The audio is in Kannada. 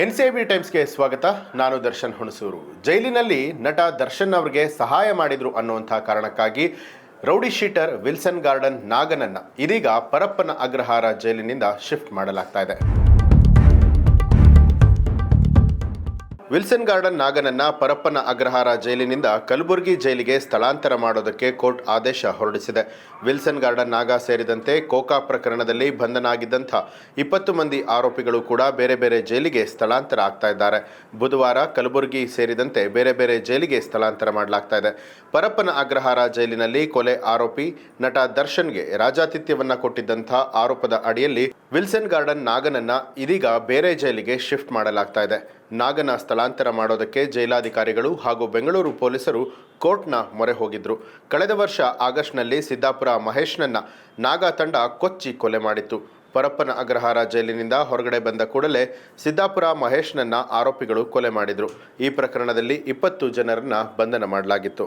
ಎನ್ ಸಿ ಬಿ ಟೈಮ್ಸ್ಗೆ ಸ್ವಾಗತ. ನಾನು ದರ್ಶನ್ ಹುಣಸೂರು. ಜೈಲಿನಲ್ಲಿ ನಟ ದರ್ಶನ್ ಅವರಿಗೆ ಸಹಾಯ ಮಾಡಿದ್ರು ಅನ್ನುವಂಥ ಕಾರಣಕ್ಕಾಗಿ ರೌಡಿ ಶೀಟರ್ ವಿಲ್ಸನ್ ಗಾರ್ಡನ್ ನಾಗನನ್ನ ಇದೀಗ ಪರಪ್ಪನ ಅಗ್ರಹಾರ ಜೈಲಿನಿಂದ ಶಿಫ್ಟ್ ಮಾಡಲಾಗ್ತಾ ಇದೆ. ವಿಲ್ಸನ್ ಗಾರ್ಡನ್ ನಾಗನನ್ನ ಪರಪ್ಪನ ಅಗ್ರಹಾರ ಜೈಲಿನಿಂದ ಕಲಬುರಗಿ ಜೈಲಿಗೆ ಸ್ಥಳಾಂತರ ಮಾಡೋದಕ್ಕೆ ಕೋರ್ಟ್ ಆದೇಶ ಹೊರಡಿಸಿದೆ. ವಿಲ್ಸನ್ ಗಾರ್ಡನ್ ನಾಗ ಸೇರಿದಂತೆ ಕೋಕಾ ಪ್ರಕರಣದಲ್ಲಿ ಬಂಧನಾಗಿದ್ದಂಥ ಇಪ್ಪತ್ತು ಮಂದಿ ಆರೋಪಿಗಳು ಕೂಡ ಬೇರೆ ಬೇರೆ ಜೈಲಿಗೆ ಸ್ಥಳಾಂತರ ಆಗ್ತಾ ಇದ್ದಾರೆ. ಬುಧವಾರ ಕಲಬುರಗಿ ಸೇರಿದಂತೆ ಬೇರೆ ಬೇರೆ ಜೈಲಿಗೆ ಸ್ಥಳಾಂತರ ಮಾಡಲಾಗ್ತಾ ಇದೆ. ಪರಪ್ಪನ ಅಗ್ರಹಾರ ಜೈಲಿನಲ್ಲಿ ಕೊಲೆ ಆರೋಪಿ ನಟ ದರ್ಶನ್ಗೆ ರಾಜಾತಿಥ್ಯವನ್ನು ಕೊಟ್ಟಿದ್ದಂಥ ಆರೋಪದ ಅಡಿಯಲ್ಲಿ ವಿಲ್ಸನ್ ಗಾರ್ಡನ್ ನಾಗನನ್ನ ಇದೀಗ ಬೇರೆ ಜೈಲಿಗೆ ಶಿಫ್ಟ್ ಮಾಡಲಾಗ್ತಾ ಇದೆ. ನಾಗನ ಸ್ಥಳಾಂತರ ಮಾಡೋದಕ್ಕೆ ಜೈಲಾಧಿಕಾರಿಗಳು ಹಾಗೂ ಬೆಂಗಳೂರು ಪೊಲೀಸರು ಕೋರ್ಟ್ನ ಮೊರೆ ಹೋಗಿದ್ರು. ಕಳೆದ ವರ್ಷ ಆಗಸ್ಟ್ನಲ್ಲಿ ಸಿದ್ದಾಪುರ ಮಹೇಶ್ನನ್ನ ನಾಗ ತಂಡ ಕೊಚ್ಚಿ ಕೊಲೆ ಮಾಡಿತ್ತು. ಪರಪ್ಪನ ಅಗ್ರಹಾರ ಜೈಲಿನಿಂದ ಹೊರಗಡೆ ಬಂದ ಕೂಡಲೇ ಸಿದ್ದಾಪುರ ಮಹೇಶ್ನನ್ನ ಆರೋಪಿಗಳು ಕೊಲೆ ಮಾಡಿದ್ರು. ಈ ಪ್ರಕರಣದಲ್ಲಿ ಇಪ್ಪತ್ತು ಜನರನ್ನ ಬಂಧನ ಮಾಡಲಾಗಿತ್ತು.